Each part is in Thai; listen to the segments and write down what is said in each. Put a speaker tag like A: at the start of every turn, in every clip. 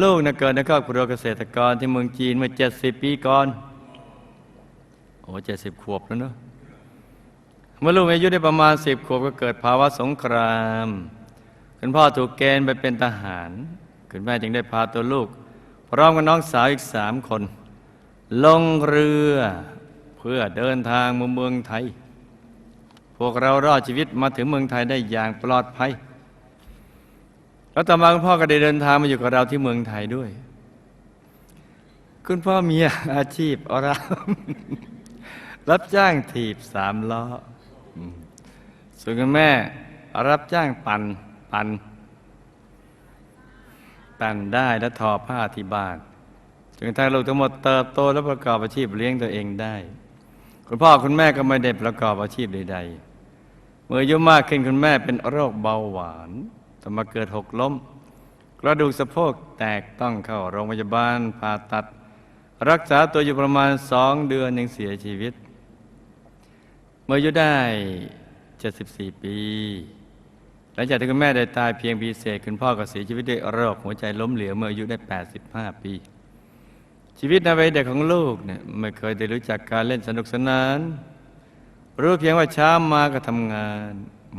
A: ลูกนะเกิดในครอบครัวเกษตรกรที่เมืองจีนเมื่อ 70 ปีก่อน โอ้เจ็ดสิบขวบแล้วเนอะเมื่อลูกอายุได้ประมาณ10ขวบก็เกิดภาวะสงคราม คุณพ่อถูกเกณฑ์ไปเป็นทหาร คุณแม่จึงได้พาตัวลูก พร้อมกับน้องสาวอีกสามคน ลงเรือเพื่อเดินทางมาเมืองไทย พวกเรารอดชีวิตมาถึงเมืองไทยได้อย่างปลอดภัย แล้วต่อมาคุณพ่อก็ได้เดินทางมาอยู่กับเราที่เมืองไทยด้วย คุณพ่อมีอาชีพอะไรรับจ้างถีบสามล้อส่วนคุณแม่ รับจ้างปันปันปั่นได้และทอผ้าที่บ้านจนกระทั่งลูกทั้งหมดเติบโตและประกอบอาชีพเลี้ยงตัวเองได้ คุณพ่อคุณแม่ก็ไม่ได้ประกอบอาชีพใดๆเมื่ออายุมากขึ้นคุณแม่เป็นโรคเบาหวาน ต่อมาเกิดหกล้ม กระดูกสะโพกแตกต้องเข้าโรงพยาบาลผ่าตัด รักษาตัวอยู่ประมาณสองเดือนยังเสียชีวิต เมื่ออายุได้ 74 ปีหลังจากที่คุณแม่ได้ตายเพียงปีเศษคุณพ่อก็เสียชีวิตด้วยโรคหัวใจล้มเหลวเมื่ออายุได้ 85 ปี ชีวิตในวัยเด็กของลูกเนี่ยไม่เคยได้รู้จักการเล่นสนุกสนาน รู้เพียงว่าเช้ามาก็ทำงาน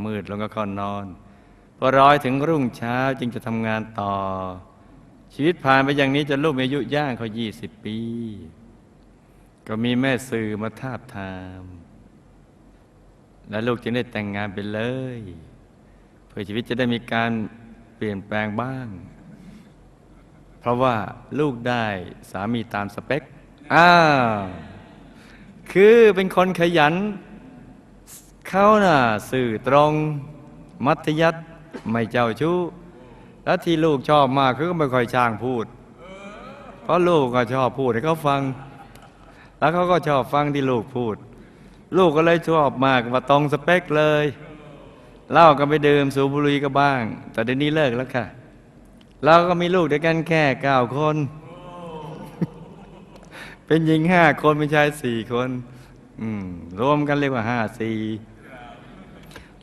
A: มืดลงก็เข้านอน ร้อยถึงรุ่งเช้าจึงจะทำงานต่อ ชีวิตผ่านไปอย่างนี้จนลูกอายุย่างเขา20ปี ก็มีแม่สื่อมาทาบทาม และลูกจึงได้แต่งงานไปเลย เพื่อชีวิตจะได้มีการเปลี่ยนแปลงบ้าง เพราะว่าลูกได้สามีตามสเปคอ้าวคือเป็นคนขยัน เขาน่ะสื่อตรง มัธยัติ ไม่เจ้าชู้ แล้วที่ลูกชอบมากคือก็ไม่ค่อยช่างพูด เพราะลูกก็ชอบพูดให้เขาฟัง แล้วเขาก็ชอบฟังที่ลูกพูด ลูกก็เลยชอบมากมาตรงสเปคเลยเล้าก็ไปดื่มสูบบุหรี่ก็บ้าง แต่เดี๋ยวนี้เลิกแล้วค่ะเราก็มีลูกด้วยกันแค่เก้าคน เป็นหญิงห้าคนเป็นชายสี่คน รวมกันเรียกว่าห้าสี่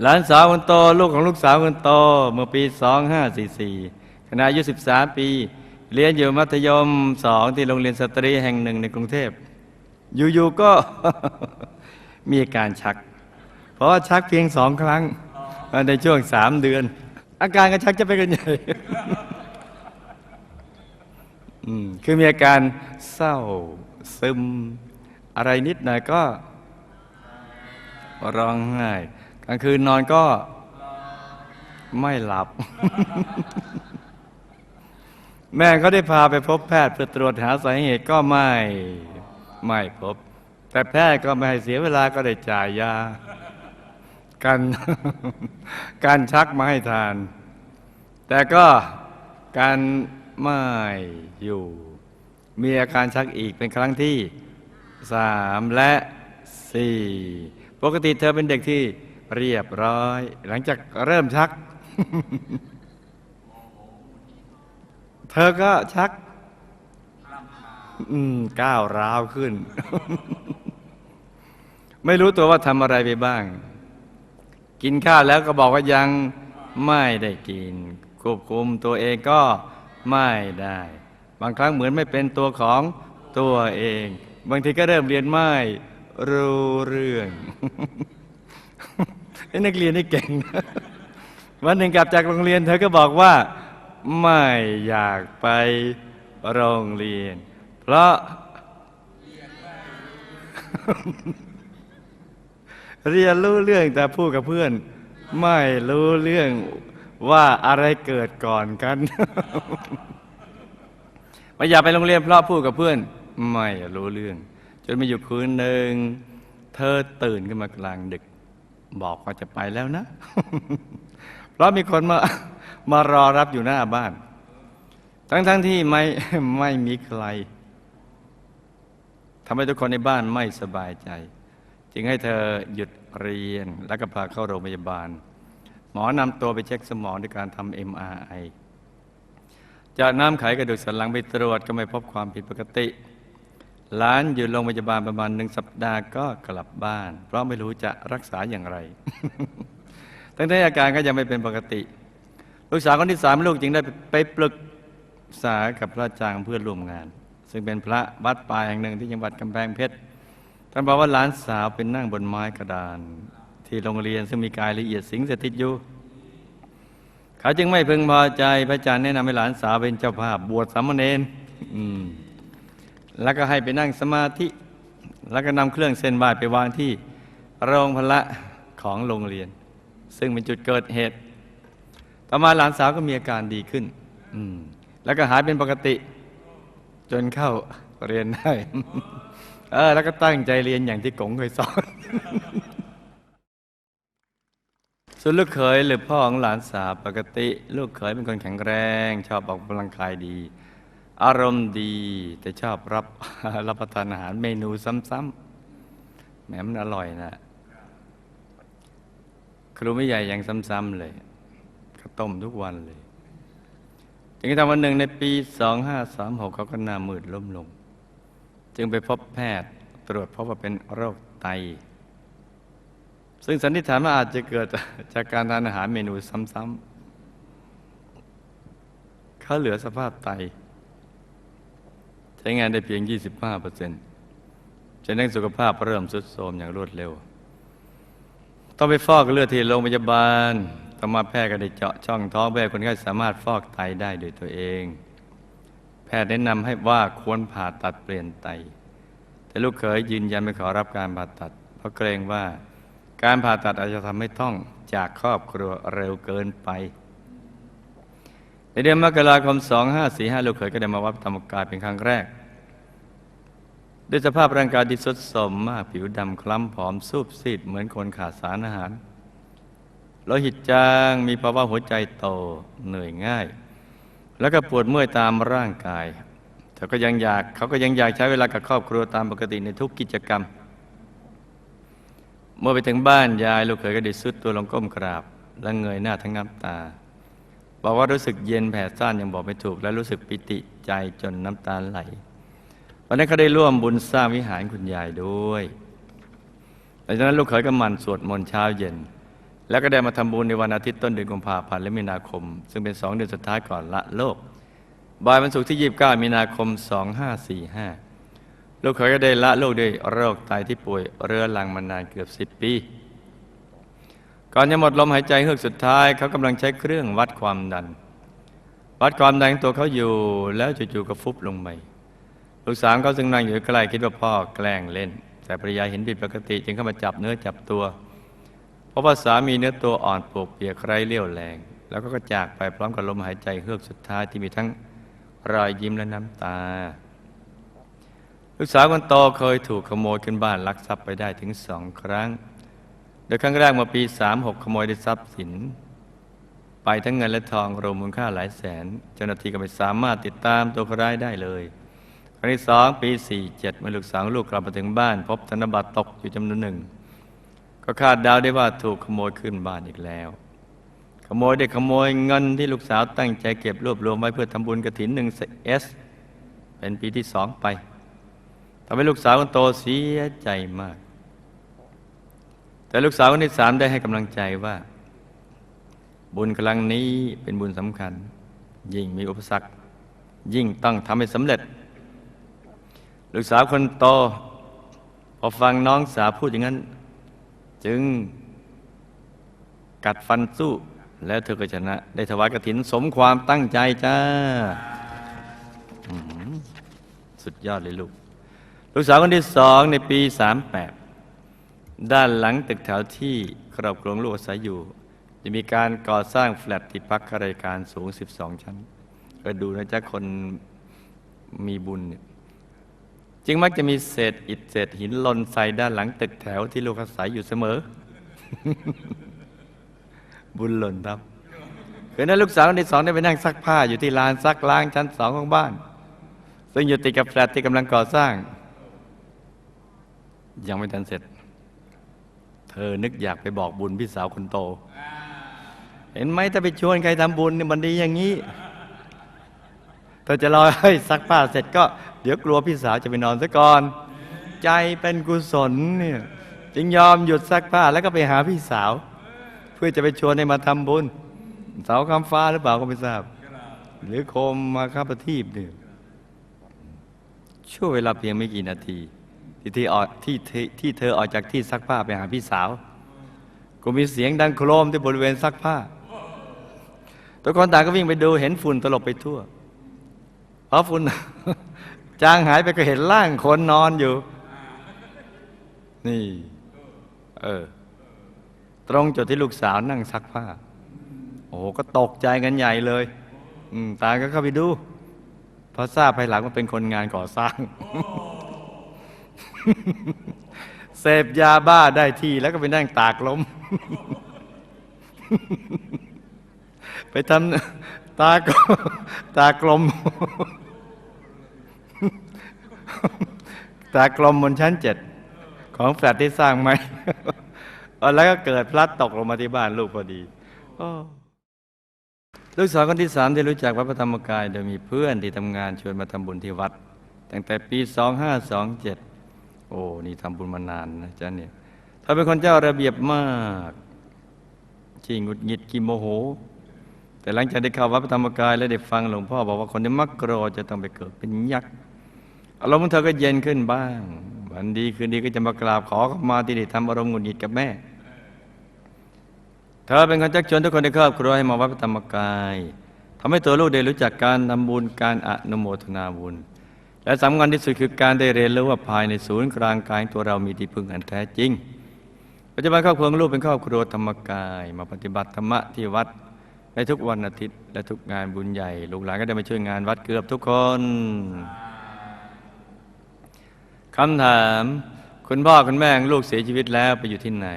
A: หลานสาวคนโตลูกของลูกสาวคนโตเมื่อปี 2544ขณะอายุ 13 ปี เรียนอยู่มัธยมสองที่โรงเรียนสตรีแห่งหนึ่งในกรุงเทพอยู่ๆก็มีอาการชัก เพราะว่าชักเพียงสองครั้งในช่วงสามเดือน อาการก็ชักจะไปกันใหญ่คือมีอาการเศร้าซึม อะไรนิดหน่อยก็ร้องไห้ ลางคืนนอนก็ไม่หลับ แม่ก็ได้พาไปพบแพทย์เพื่อตรวจหาสาเหตุก็ไม่ไม่พบ แต่แพทย์ก็ไม่ให้เสียเวลาก็ได้จ่ายยากันการชักมาให้ทาน แต่ก็การไม่อยู่ มีอาการชักอีกเป็นครั้งที่สามและสี่ปกติเธอเป็นเด็กที่ เรียบร้อย หลังจากเริ่มชัก เธอก็ชัก อืมก้าวร้าวขึ้น ไม่รู้ตัวว่าทำอะไรไปบ้าง กินข้าวแล้วก็บอกว่ายังไม่ได้กิน ควบคุมตัวเองก็ไม่ได้ บางครั้งเหมือนไม่เป็นตัวของตัวเอง บางทีก็เริ่มเรียนไม่รู้เรื่อง ไอ้นักเรียนนี่เก่งนะวันหนึ่งกลับจากโรงเรียน เธอก็บอกว่า ไม่อยากไปโรงเรียน เพราะ เรียนรู้เรื่องแต่พูดกับเพื่อน ไม่รู้เรื่องว่าอะไรเกิดก่อนกันไม่อยากไปโรงเรียนเพราะพูดกับเพื่อน ไม่รู้เรื่อง จนมีอยู่คืนหนึ่ง เธอตื่นขึ้นมากลางดึก บอกว่าจะไปแล้วนะ เพราะมีคนมามารอรับอยู่หน้าบ้าน ทั้งๆทที่ไม่ไม่มีใครทำให้ทุกคนในบ้านไม่สบายใจ จึงให้เธอหยุดเรียนแล้วก็พาเข้าโรงพยาบาล หมอนำตัวไปเช็คสมองด้วยการทำ MRI จากน้ำไขกระดูกสันหลังไปตรวจก็ไม่พบความผิดปกติ หลานอยู่โรงพยาบาลประมาณหนึ่งสัปดาห์ก็กลับบ้าน เพราะไม่รู้จะรักษาอย่างไร ตั้งแต่อาการก็ยังไม่เป็นปกติ ลูกสาวคนที่สามลูกจึงได้ไปปรึกษากับพระอาจารย์เพื่อนร่วมงาน ซึ่งเป็นพระวัดป่าแห่งหนึ่งที่จังหวัดกำแพงเพชรท่านบอกว่าหลานสาวเป็นนั่งบนไม้กระดาน ที่โรงเรียนซึ่งมีกายละเอียดสิงสถิตอยู่เขาจึงไม่พึงพอใจพระอาจารย์แนะนำให้หลานสาวเป็นเจ้าภาพบวชสามเณรอืม แล้วก็ให้ไปนั่งสมาธิ แล้วก็นำเครื่องเส้นไหว้ไปวางที่โรงพละของโรงเรียน ซึ่งเป็นจุดเกิดเหตุ ต่อมาหลานสาวก็มีอาการดีขึ้น แล้วก็หายเป็นปกติ จนเข้าเรียนได้ เออ แล้วก็ตั้งใจเรียนอย่างที่กงเคยสอนส่วนลูกเขยหรือพ่อของหลานสาวปกติ ลูกเขยเป็นคนแข็งแรง ชอบออกกำลังกายดี อารมณ์ดีแต่ชอบรับรับประทานอาหารเมนูซ้ำๆแหมมันอร่อยนะครูไม่ใหญ่ยังซ้ำๆเลยข้าวต้มทุกวันเลยจนกระทั่งวันหนึ่งในปี 2536เขาก็หน้ามืดล้มลง จึงไปพบแพทย์ตรวจพบว่าเป็นโรคไต ซึ่งสันนิษฐานว่าอาจจะเกิดจากการทานอาหารเมนูซ้ำๆเขาเหลือสภาพไต ใช้งานได้เพียง 25เปอร์เซ็นต์จะนั่งสุขภาพเริ่มทรุดโทรมอย่างรวดเร็ว ต้องไปฟอกเลือดที่โรงพยาบาลต่องมาแพทย์ก็ได้เจาะช่องท้องเพื่อคนไข้สามารถฟอกไตได้โดยตัวเอง แพทย์แนะนำให้ว่าควรผ่าตัดเปลี่ยนไต แต่ลูกเขยยืนยันไม่ขอรับการผ่าตัด เพราะเกรงว่าการผ่าตัดอาจจะทำให้ต้องจากครอบครัวเร็วเกินไป ในเดือนมกราคม 2545 ลูกเขยก็ได้มาวัดธรรมกายเป็นครั้งแรก ด้วยสภาพร่างกายที่ทรุดโทรมมากผิวดำคล้ำผอมซูบซีดเหมือนคนขาดสารอาหารโลหิตจางมีภาวะหัวใจโตเหนื่อยง่าย แล้วก็ปวดเมื่อยตามร่างกายแต่ก็ยังอยากเขาก็ยังอยากใช้เวลากับครอบครัวตามปกติในทุกกิจกรรม เมื่อไปถึงบ้านยายลูกเขยก็ได้สุดตัวลงก้มกราบ และเงยหน้าทั้งน้ำตา บอกว่ารู้สึกเย็นแผ่ซ่านยังบอกไม่ถูก และรู้สึกปิติใจจนน้ำตาไหล วันนั้นเขาได้ร่วมบุญสร้างวิหารคุณยายด้วยหลังจากนั้นลูกเขยก็มันสวดมนต์เช้าเย็น แล้วก็ได้มาทำบุญในวันอาทิตย์ต้นเดือนกุมภาพันธ์และมีนาคม ซึ่งเป็นสองเดือนสุดท้ายก่อนละโลกบ่ายวันศุกร์ที่ 29 มีนาคม 2545 ลูกเขยก็ได้ละโลกด้วยโรคไตที่ป่วยเรื้อรังมานานเกือบ 10 ปี ก่อนจะหมดลมหายใจเฮือกสุดท้ายเขากำลังใช้เครื่องวัดความดัน วัดความดันตัวเขาอยู่แล้วจู่ๆก็ฟุบลงไปลูกสาวเขาซึ่งนั่งอยู่ใกล้คิดว่าพ่อแกล้งเล่น แต่ภรรยาเห็นผิดปกติ จึงเข้ามาจับเนื้อจับตัว เพราะว่าสามีเนื้อตัวอ่อนปวกเปียกไร้เรี่ยวแรง แล้วก็ก็จากไปพร้อมกับลมหายใจเฮือกสุดท้ายที่มีทั้งรอยยิ้มและน้ำตา ลูกสาวคนโตเคยถูกขโมยขึ้นบ้านลักทรัพย์ไปได้ถึงสองครั้ง ดยครั้งแรกเมื่อปี36ขโมยได้ทรัพย์สิน ไปทั้งเงินและทองรวมมูลค่าหลายแสน เจ้าหน้าที่ก็ไม่สามารถติดตามตัวคนร้ายได้เลย ครั้งที่สองปี 47เมื่อลูกสาวลูกกลับมาถึงบ้าน พบธนบัตรตกอยู่จำนวนหนึ่ง ก็ก็คาดเดาได้ว่าถูกขโมยขึ้นบ้านอีกแล้ว ขโมยได้ขโมยเงินที่ลูกสาวตั้งใจเก็บรวบรวมไว้เพื่อทำบุญกระถินหนึ่งเอสเป็นปีที่สองไปทำให้ลูกสาวคนโตเสียใจมาก แต่ลูกสาวคนที่สามได้ให้กำลังใจว่า บุญครั้งนี้เป็นบุญสำคัญ ยิ่งมีอุปสรรค ยิ่งต้องทำให้สำเร็จ ลูกสาวคนโตพอฟังน้องสาวพูดอย่างนั้น จึงกัดฟันสู้ แล้วเธอก็ชนะ ได้ถวายกระถินสมความตั้งใจจ้าสุดยอดเลยลูก ลูกสาวคนที่สองในปี38ด้ ด้านหลังตึกแถวที่ครอบครัวลูกอาศัยอยู่ จะมีการก่อสร้างแฟลตที่พักขราชการสูง 12 ชั้นก็ดูนะจ๊ะคนมีบุญเนี่ยจึงมักจะมีเศษอิฐเศษหินหล่นใส่ด้านหลังตึกแถวที่ลูกอาศัยอยู่เสมอ บุญหล่นครับคืนนั้นลูกสาวคนที่สองได้ไปนั่งซักผ้าอยู่ที่ลานซักล้างชั้นสองของบ้าน ซึ่งอยู่ติดกับแฟลตที่กำลังก่อสร้าง ยังไม่ทันเสร็จ เธอนึกอยากไปบอกบุญพี่สาวคนโต เห็นไหมถ้าไปชวนใครทำบุญเนี่ยมันดีอย่างนี้ เธอจะรอให้ซักผ้าเสร็จก็ เดี๋ยวกลัวพี่สาวจะไปนอนซะก่อน ใจเป็นกุศลเนี่ยจึงยอมหยุดซักผ้าแล้วก็ไปหาพี่สาว เพื่อจะไปชวนให้มาทำบุญ เสาคำฟ้าหรือเปล่าก็ไม่ทราบ หรือโคมมาคาประทีปเนี่ยช่วงเวลาเพียงไม่กี่นาที ที่ที่ออกที่ที่ที่เธอออกจากที่ซักผ้าไปหาพี่สาว ก็มีเสียงดังโครมที่บริเวณซักผ้าทุกคนต่างก็วิ่งไปดูเห็นฝุ่นตลบไปทั่วพอฝุ่นจางหายไปก็เห็นร่างคนนอนอยู่ นี่ เออ ตรงจุดที่ลูกสาวนั่งซักผ้า โอ้โหก็ตกใจกันใหญ่เลยอืมตาก็เข้าไปดูพอทราบภายหลังว่าเป็นคนงานก่อสร้าง เสพยาบ้าได้ที่แล้วก็ไปนั่งตากลม ไปทำตากลมตากลม ตากลมบนชั้นเจ็ดของแฟลตที่สร้างใหม่แล้วก็เกิดพลัดตกลงมาที่บ้านลูกพอดีอลูกสาวคนที่สามที่รู้จักวัดพระธรรมกาย โดยมีเพื่อนที่ทำงานชวนมาทำบุญที่วัด ตั้งแต่ปี 2527 โอ้นี่ทำบุญมานานนะจ๊ะเนี่ยเธอเป็นคนเจ้าระเบียบมากขี้หงุดหงิดขี้โมโห แต่หลังจากได้เข้าวัดพระธรรมกายและได้ฟังหลวงพ่อบอกว่าคนที่มักโกรธจะต้องไปเกิดเป็นยักษ์อารมณ์ของเธอก็เย็นขึ้นบ้าง วันดีคืนดีก็จะมากราบขอเข้ามาที่ได้ทำอารมณ์หงุดหงิดกับแม่ เธอเป็นคนชักชวนทุกคนในครอบครัวให้มาวัดพระธรรมกายทำให้ตัวลูกได้รู้จักการทำบุญการอนุโมทนาบุญ และสำคัญที่สุดคือการได้เรียนรู้ว่าภายในศูนย์กลางกายตัวเรามีที่พึ่งอันแท้จริง ปัจจุบันครอบครัวของลูกเป็นครอบครัวธรรมกาย มาปฏิบัติธรรมะที่วัดในทุกวันอาทิตย์ และทุกงานบุญใหญ่ ลูกหลานก็ได้มาช่วยงานวัดเกือบทุกคนคำถาม คุณพ่อคุณแม่ลูกเสียชีวิตแล้วไปอยู่ที่ไหน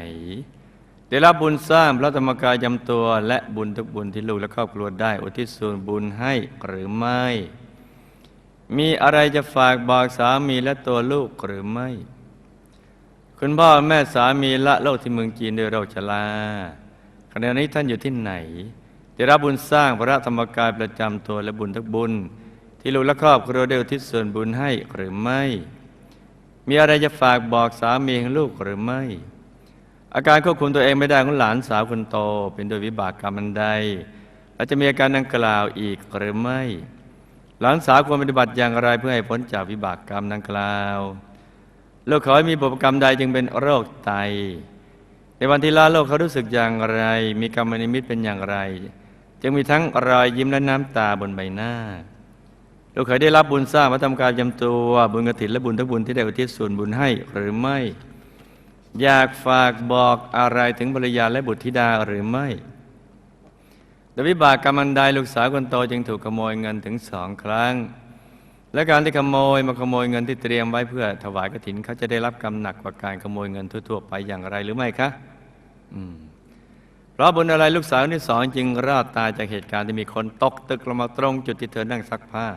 A: ได้รับบุญสร้างพระธรรมกายยำตัว และบุญทุกบุญที่ลูกและครอบครัวได้อุทิศส่วนบุญให้หรือไม่ มีอะไรจะฝากบอกสามีและตัวลูกหรือไม่ คุณพ่อแม่สามีละโลกที่เมืองจีนโดยโรคชราขณะนี้ท่านอยู่ที่ไหนได้รับบุญสร้างพระธรรมกายประจำตัวและบุญทุกบุญ ที่ลูกและครอบครัวได้อุทิศส่วนบุญให้หรือไม่ มีอะไรจะฝากบอกสามีของลูกหรือไม่ อาการควบคุมตัวเองไม่ได้ของหลานสาวคนโต เป็นโดยวิบากกรรมอันใดและจะมีอาการดังกล่าวอีกหรือไม่ หลานสาวควรปฏิบัติอย่างไรเพื่อให้พ้นจากวิบากกรรมดังกล่าวลูกเขามีบุพกรรมใดจึงเป็นโรคไต ในวันที่ลาโลกเขารู้สึกอย่างไร มีกรรมนิมิตเป็นอย่างไร จึงมีทั้งรอยยิ้มและน้ำตาบนใบหน้าลูกเคยได้รับบุญสร้างมาทำการยำตัวบุญกฐินและบุญทุกบุญที่ได้อุทิศส่วนบุญให้หรือไม่ อยากฝากบอกอะไรถึงภรรยาและบุตรธิดาหรือไม่ โดยวิบากกรรมันใดลูกสาวคนโตจึงถูกขโมยเงินถึงสองครั้ง และการที่ขโมยมาขโมยเงินที่เตรียมไว้เพื่อ ถวายกฐินเขาจะได้รับกรรมหนักกว่าการขโมยเงินทั่วๆไปอย่างไรหรือไม่คะอืมเพราะบุญอะไรลูกสาวที่สองจึงรอดตายจากเหตุการณ์ที่มีคนตกตึกลงมาตรงจุดที่เธอนั่งซักผ้า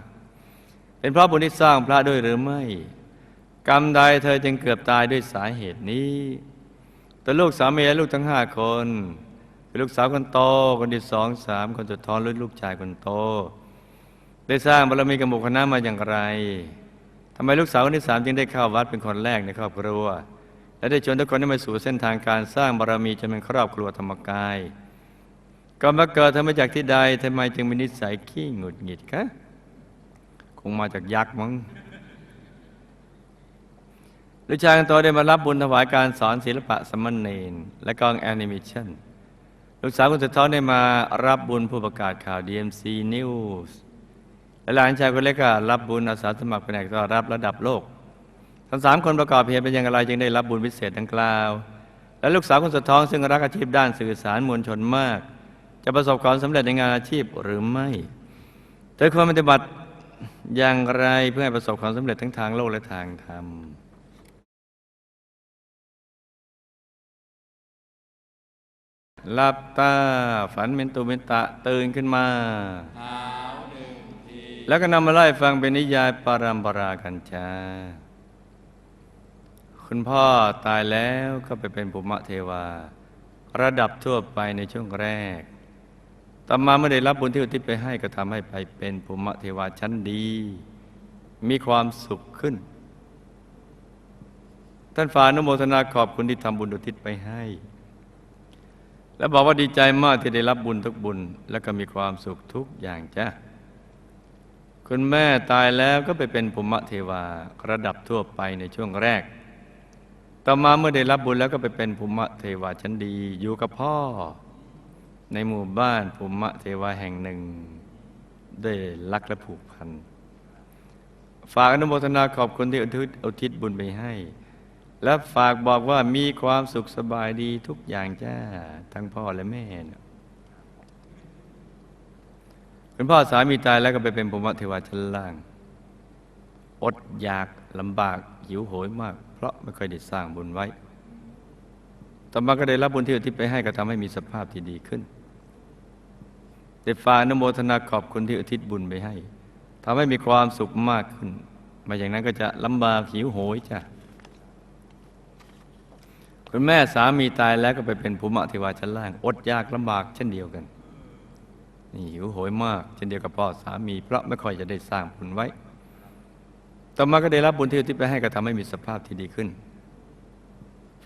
A: เป็นเพราะบุญที่สร้างพระด้วยหรือไม่ กรรมใดเธอจึงเกือบตายด้วยสาเหตุนี้แต่ลูกสามีและลูกทั้งห้าคน คือลูกสาวคนโต คนที่สองสามคนสุดท้องและลูกชายคนโต ได้สร้างบารมีกับหมู่คณะมาอย่างไรทำไมลูกสาวคนที่สามจึงได้เข้าวัดเป็นคนแรกในครอบครัว และได้ชวนทุกคนได้มาสู่เส้นทางการสร้างบารมีจนเป็นครอบครัวธรรมกายก่อนมาเกิดทำมาจากที่ใดทำไมจึงมีนิสัยขี้หงุดหงิดคะคงมาจากยักษ์มั้งลูกชายคนโตได้มารับบุญถวายการสอนศิลปะสมณเณรและกองแอนิเมชั่น ลูกสาวคนสุดท้องได้มารับบุญผู้ประกาศข่าว DMC News และหลานชายคนเล็กก็รับบุญอาสาสมัครแผนกต้อรับระดับโลก ทั้งสามคนประกอบเหตุเป็นอย่างไรจึงได้รับบุญพิเศษดังกล่าว และลูกสาวคนสุดท้องซึ่งรักอาชีพด้านสื่อสารมวลชนมาก จะประสบความสำเร็จในงานอาชีพหรือไม่เธอควรปฏิบัติอย่างไรเพื่อให้ประสบความสำเร็จทั้งทางโลกและทางธรรม หลับตาฝันเป็นตุเป็นตะตื่นขึ้นมาแล้วก็นำมาไล่ฟังเป็นนิยายปารัมปรากันจ้าคุณพ่อตายแล้วก็ไปเป็นภูมิเทวา ระดับทั่วไปในช่วงแรกต่อมาเมื่อได้รับบุญที่อุทิศไปให้ก็ทำให้ไปเป็นภูมิเทวาชั้นดี มีความสุขขึ้น ท่านฝานุโมทนาขอบคุณที่ทำบุญอุทิศไปให้ และบอกว่าดีใจมากที่ได้รับบุญทุกบุญ และก็มีความสุขทุกอย่างจ้ะคุณแม่ตายแล้วก็ไปเป็นภูมิเทวาระดับทั่วไปในช่วงแรก ต่อมาเมื่อได้รับบุญแล้วก็ไปเป็นภูมิเทวาชั้นดีอยู่กับพ่อ ในหมู่บ้านภูมิเทวาแห่งหนึ่ง ได้รักและผูกพัน ฝากอนุโมทนาขอบคุณที่อุทิศอุทิศบุญไปให้ และฝากบอกว่ามีความสุขสบายดีทุกอย่างจ้า ทั้งพ่อและแม่นะคุณพ่อสามีตายแล้วก็ไปเป็นภูมิเทวาชั้นล่าง อดอยากลำบากหิวโหยมาก เพราะไม่เคยได้สร้างบุญไว้ต่อมาก็ได้รับบุญที่อุทิศไปให้ก็ทำให้มีสภาพที่ดีขึ้นได้ฝากนโมทนาขอบคุณที่อุทิศบุญไปให้ทำให้มีความสุขมากขึ้นไมาอย่างนั้นก็จะลำบากหิวโหยจ้ะ คุณแม่สามีตายแล้วก็ไปเป็นภูมิเทวาชั้นล่าง อดยากลำบากเช่นเดียวกัน นี่หิวโหยมาก เช่นเดียวกับพ่อสามี เพราะไม่ค่อยจะได้สร้างบุญไว้ ต่อมาก็ได้รับบุญที่อุทิศไปให้ก็ทำให้มีสภาพที่ดีขึ้น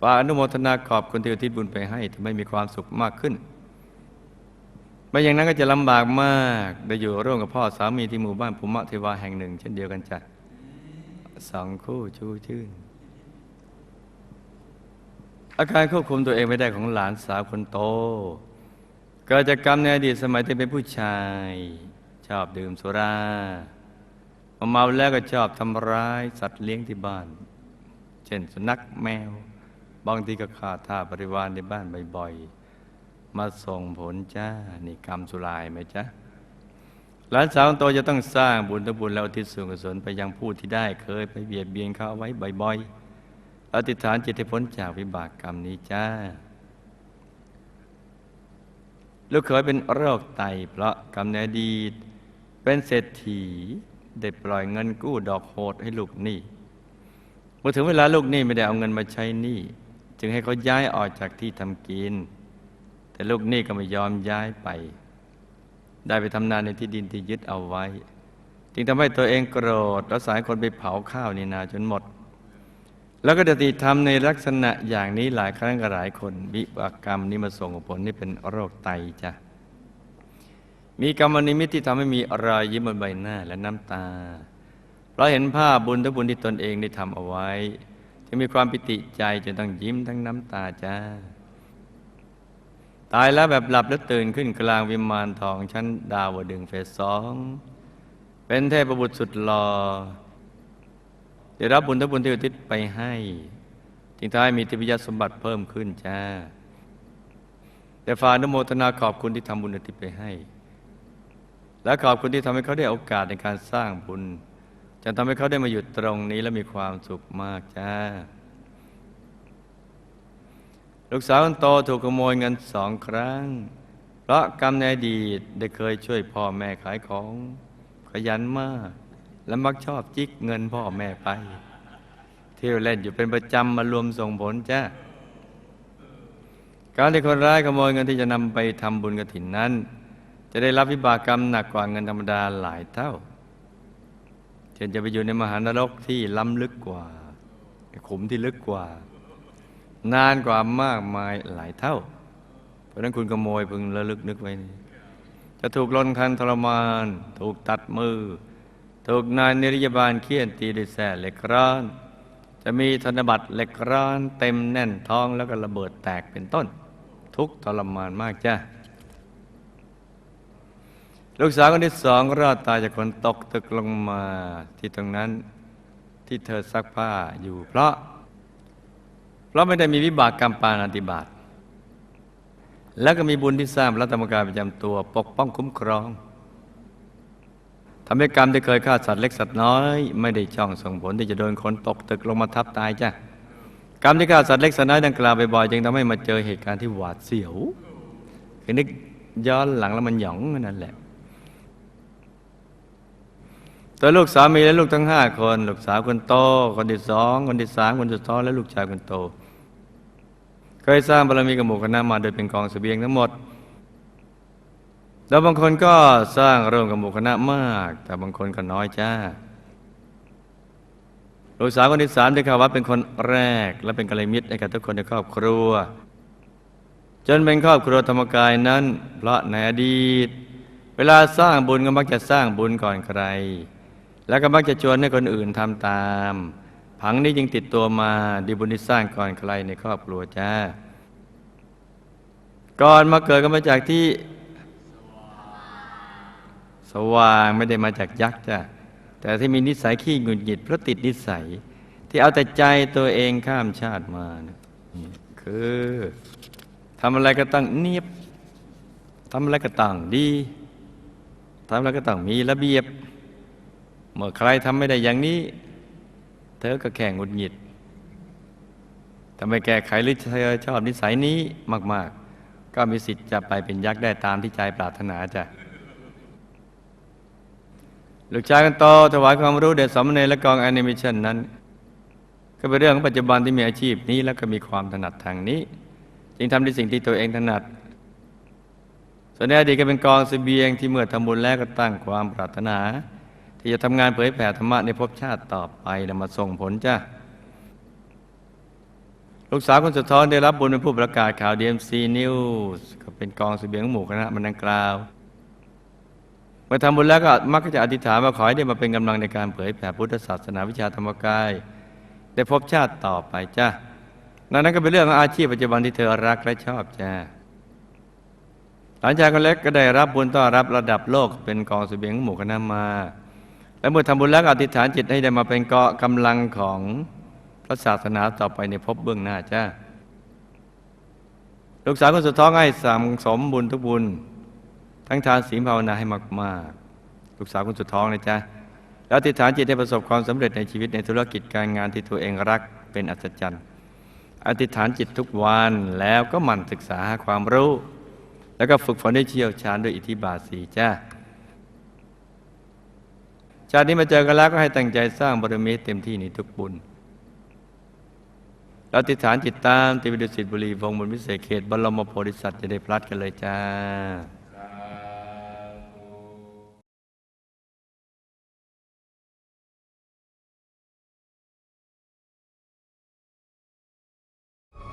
A: ฝากอนุโมทนาขอบคุณที่อุทิศบุญไปให้ทำให้มีความสุขมากขึ้นไม่อย่างนั้นก็จะลำบากมากได้อยู่ร่วมกับพ่อสามีที่หมู่บ้านภูมิเทวาแห่งหนึ่ง เช่นเดียวกันจ้ะสองคู่ชูชื่น อาการควบคุมตัวเองไม่ได้ของหลานสาวคนโตเกิดจากกรรมในอดีตสมัยที่เป็นผู้ชาย ชอบดื่มสุราพอเมาแล้วก็ชอบทำร้ายสัตว์เลี้ยงที่บ้าน เช่นสุนัขแมว บางทีก็ฆ่าท่าบริวารในบ้านบ่อยๆ มาส่งผลจ้า นี่กรรมสุรายไหมจ๊ะหลานสาวคนโตจะต้องสร้างบุญทบุญแล้วทิศส่วนกุศลไปยังผู้ที่ได้เคยไปเบียดเบียนเขาเอาไว้บ่อยๆ อธิษฐานจิตให้พ้นจากวิบากกรรมนี้จ้า ลูกเคยเป็นโรคไตเพราะกรรมในอดีต เป็นเศรษฐีได้ปล่อยเงินกู้ดอกโหดให้ลูกหนี้เมื่อถึงเวลาลูกหนี้ไม่ได้เอาเงินมาใช้หนี้จึงให้เขาย้ายออกจากที่ทำกิน แต่ลูกหนี้ก็ไม่ยอมย้ายไป ได้ไปทำนานในที่ดินที่ยึดเอาไว้ จึงทำให้ตัวเองโกรธแล้วสายคนไปเผาข้าวในนาจนหมด แล้วก็จะติทำในลักษณะอย่างนี้หลายครั้งกับหลายคนวิบากกรรมนี้มาส่งผลนี่เป็นโรคไตจ้ะมีกรรมนิมิตที่ทำให้มีรอยยิ้มบนใบหน้าและน้ำตา เพราะเห็นภาพบุญทุกบุญที่ตนเองได้ทำเอาไว้จึงมีความปิติใจจนต้องยิ้มทั้งน้ำตาจ้าตายแล้วแบบหลับแล้วตื่นขึ้นกลางวิมานทองชั้นดาวดึงเฟสสอง เป็นเทพบุตรสุดหล่อ ได้รับบุญทุกบุญที่อุทิศไปให้จึงทำให้มีทิพยสมบัติเพิ่มขึ้นจ้า แต่ฝานุโมทนาขอบคุณที่ทำบุญอุทิศไปให้ และขอบคุณที่ทำให้เขาได้โอกาสในการสร้างบุญจนทำให้เขาได้มาอยู่ตรงนี้และมีความสุขมากจ้า ลูกสาวคนโตถูกขโมยเงินสองครั้ง เพราะกรรมในอดีตได้เคยช่วยพ่อแม่ขายของขยันมาก และมักชอบจิกเงินพ่อแม่ไป เที่ยวเล่นอยู่เป็นประจำมารวมส่งผลจ้าการที่คนร้ายขโมยเงินที่จะนำไปทำบุญกฐินนั้น จะได้รับวิบากกรรมหนักกว่าเงินธรรมดาหลายเท่าเช่นจะไปอยู่ในมหานรกที่ล้ำลึกกว่าขุมที่ลึกกว่า นานกว่ามากมายหลายเท่า เพราะนั้นคุณขโมยพึงระลึกนึกไว้ จะถูกลนคันทรมาน ถูกตัดมือ ถูกนายนิรยาบาลเคี่ยนตีด้วยแส้เหล็กร้อน จะมีธนบัตรเหล็กร้อนเต็มแน่นท้องแล้วก็ระเบิดแตกเป็นต้น ทุกทรมานมากจ้าลูกสาวคนที่สองรอดตายจากคนตกตึกลงมาที่ตรงนั้นที่เธอซักผ้าอยู่ เพราะ เพราะไม่ได้มีวิบากกรรมปานาติบาตแล้วก็มีบุญที่สร้างรัฐธรรมการประจำตัว ปกป้องคุ้มครอง ทำให้กรรมที่เคยฆ่าสัตว์เล็กสัตว์น้อย ไม่ได้ช่องส่งผลที่จะโดนคนตกตึกลงมาทับตายจ้ะกรรมที่ฆ่าสัตว์เล็กสัตว์น้อยดังกล่าวบ่อยๆจึงทำให้มาเจอเหตุการณ์ที่หวาดเสียวคือนึกย้อนหลังแล้วมันหยองนั่นแหละตัวลูกสามีและลูกทั้งห้าคน ลูกสาวคนโต คนที่สองคนที่สามคนสุดท้องและลูกชายคนโต เคยสร้างบารมีกับหมู่คณะมาโดยเป็นกองเสบียงทั้งหมด แล้วบางคนก็สร้างร่วมกับหมู่คณะมาก แต่บางคนก็น้อยจ้าลูกสาวคนที่สามได้ข่าวว่าเป็นคนแรก และเป็นกัลยาณมิตรให้กับทุกคนในครอบครัว จนเป็นครอบครัวธรรมกายนั้น เพราะในอดีต เวลาสร้างบุญก็มักจะสร้างบุญก่อนใคร แล้วก็มักจะชวนให้คนอื่นทำตาม ผังนี้จึงติดตัวมาดีบุญที่สร้างก่อนใครในครอบครัวจ้า ก่อนมาเกิดก็มาจากที่ สว่างไม่ได้มาจากยักษ์จ้ะแต่ที่มีนิสัยขี้หงุดหงิดเพราะติดนิสัย ที่เอาแต่ใจตัวเองข้ามชาติมานะคือทำอะไรก็ต้องเนียบทำอะไรก็ต้องดีทำอะไรก็ต้องมีระเบียบ เมื่อใครทำไม่ได้อย่างนี้ เธอก็แข่งหงุดหงิดทำไมแก้ไขหรือเธอชอบนิสัยนี้มาก ๆ ก็มีสิทธิ์จะไปเป็นยักษ์ได้ตามที่ใจปรารถนาจ้ะ ลูกชายกันโตถวายความรู้เด็ดสมเนรและกองแอนิเมชันนั้น ก็เป็นเรื่องของปัจจุบันที่มีอาชีพนี้แล้วก็มีความถนัดทางนี้ จึงทำในสิ่งที่ตัวเองถนัด ส่วนในอดีตก็เป็นกองเสบียงที่เมื่อทำบุญแล้วก็ตั้งความปรารถนา ที่จะทำงานเผยแผ่ธรรมะในภพชาติต่อไปแล้วมาส่งผลจ้าลูกสาวคนสุดท้องได้รับบุญเป็นผู้ประกาศข่าว DMC News ก็เป็นกองเสบียงหมู่คณะมันดังกล่าว มื่อทำบุญแล้วก็มักจะอธิษฐานว่าขอให้ได้มาเป็นกำลังในการเผยแผ่พุทธศาสนาวิชาธรรมกาย ได้พบชาติต่อไปจ้านั้นก็เป็นเรื่องของอาชีพปัจจุบันที่เธอรักและชอบจ้าหลานชายคนเล็กก็ได้รับบุญต้อนรับระดับโลกเป็นกองเสบียงหมู่คณะมา และเมื่อทำบุญแล้วอธิษฐานจิตให้ได้มาเป็นเกาะกำลังของพระศาสนาต่อไปในภพเบื้องหน้าจ้าลูกสาวคนสุดท้องให้สังสมบุญทุกบุญ ทั้งทานศีลภาวนาให้มาก ๆ ลูกสาวคนสุดท้องนะจ๊ะ แล้วอธิษฐานจิตให้ประสบความสำเร็จในชีวิตในธุรกิจการงานที่ตัวเองรักเป็นอัศจรรย์ อธิษฐานจิตทุกวันแล้วก็หมั่นศึกษาหาความรู้ แล้วก็ฝึกฝนให้เชี่ยวชาญด้วยอิทธิบาทสีจ้าชาตินี้มาเจอกันแล้วก็ให้ตั้งใจสร้างบารมีเต็มที่ในทุกบุญเราติดฐานจิตตามติวิดุสิตบุรีวงบนวิเศษเขตบรมโพธิสัตว์จะได้พลัดกันเลยจ้า